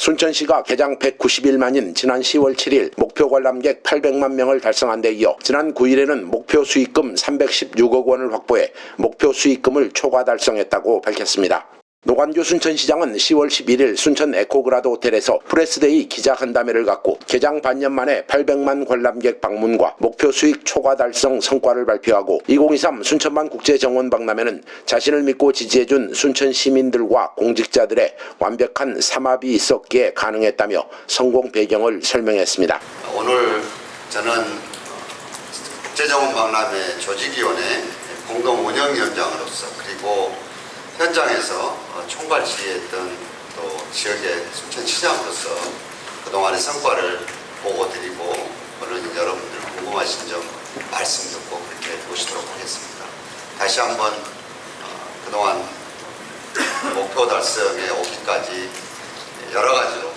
순천시가 개장 191만인 지난 10월 7일 목표 관람객 800만 명을 달성한 데 이어 지난 9일에는 목표 수익금 316억 원을 확보해 목표 수익금을 초과 달성했다고 밝혔습니다. 노관규 순천시장은 10월 11일 순천 에코그라드 호텔에서 프레스데이 기자간담회를 갖고 개장 반년 만에 800만 관람객 방문과 목표 수익 초과 달성 성과를 발표하고 2023 순천만 국제정원 박람회는 자신을 믿고 지지해준 순천 시민들과 공직자들의 완벽한 삼합이 있었기에 가능했다며 성공 배경을 설명했습니다. 오늘 저는 국제정원 박람회 조직위원회 공동 운영위원장으로서 그리고 현장에서 어, 총괄 지휘했던 또 지역의 순천시장으로서 그동안의 성과를 보고 드리고 언론인 여러분들 궁금하신 점 말씀 듣고 그렇게 모시도록 하겠습니다. 다시 한번 어, 그동안 목표 달성에 오기까지 여러 가지로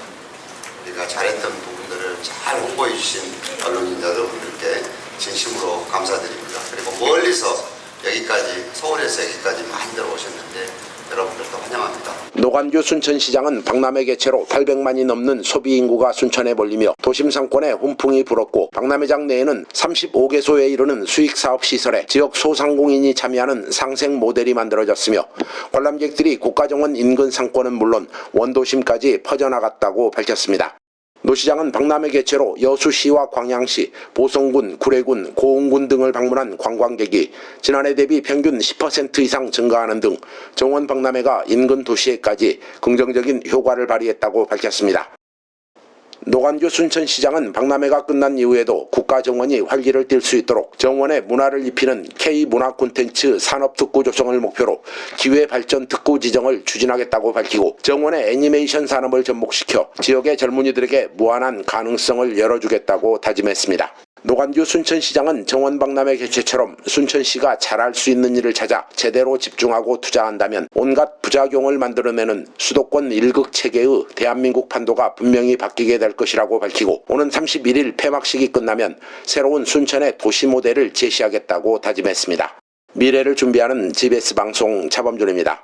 우리가 잘했던 부분들을 잘 홍보해 주신 언론인 여러분들께 진심으로 감사드립니다. 그리고 멀리서 여기까지 서울에서 여기까지 많이들 오셨는데 여러분들도 환영합니다. 노관규 순천시장은 박람회 개최로 800만이 넘는 소비 인구가 순천에 몰리며 도심 상권에 훈풍이 불었고 박람회장 내에는 35개소에 이르는 수익 사업 시설에 지역 소상공인이 참여하는 상생 모델이 만들어졌으며 관람객들이 국가정원 인근 상권은 물론 원도심까지 퍼져나갔다고 밝혔습니다. 노 시장은 박람회 개최로 여수시와 광양시, 보성군, 구례군, 고흥군 등을 방문한 관광객이 지난해 대비 평균 10% 이상 증가하는 등 정원 박람회가 인근 도시에까지 긍정적인 효과를 발휘했다고 밝혔습니다. 노관규 순천시장은 박람회가 끝난 이후에도 국가정원이 활기를 띨 수 있도록 정원에 문화를 입히는 K문화 콘텐츠 산업특구 조성을 목표로 기회발전 특구 지정을 추진하겠다고 밝히고 정원의 애니메이션 산업을 접목시켜 지역의 젊은이들에게 무한한 가능성을 열어주겠다고 다짐했습니다. 노관규 순천시장은 정원박람회 개최처럼 순천시가 잘할 수 있는 일을 찾아 제대로 집중하고 투자한다면 온갖 부작용을 만들어내는 수도권 일극 체계의 대한민국 판도가 분명히 바뀌게 될 것이라고 밝히고 오는 31일 폐막식이 끝나면 새로운 순천의 도시 모델을 제시하겠다고 다짐했습니다. 미래를 준비하는 GBS 방송 차범준입니다.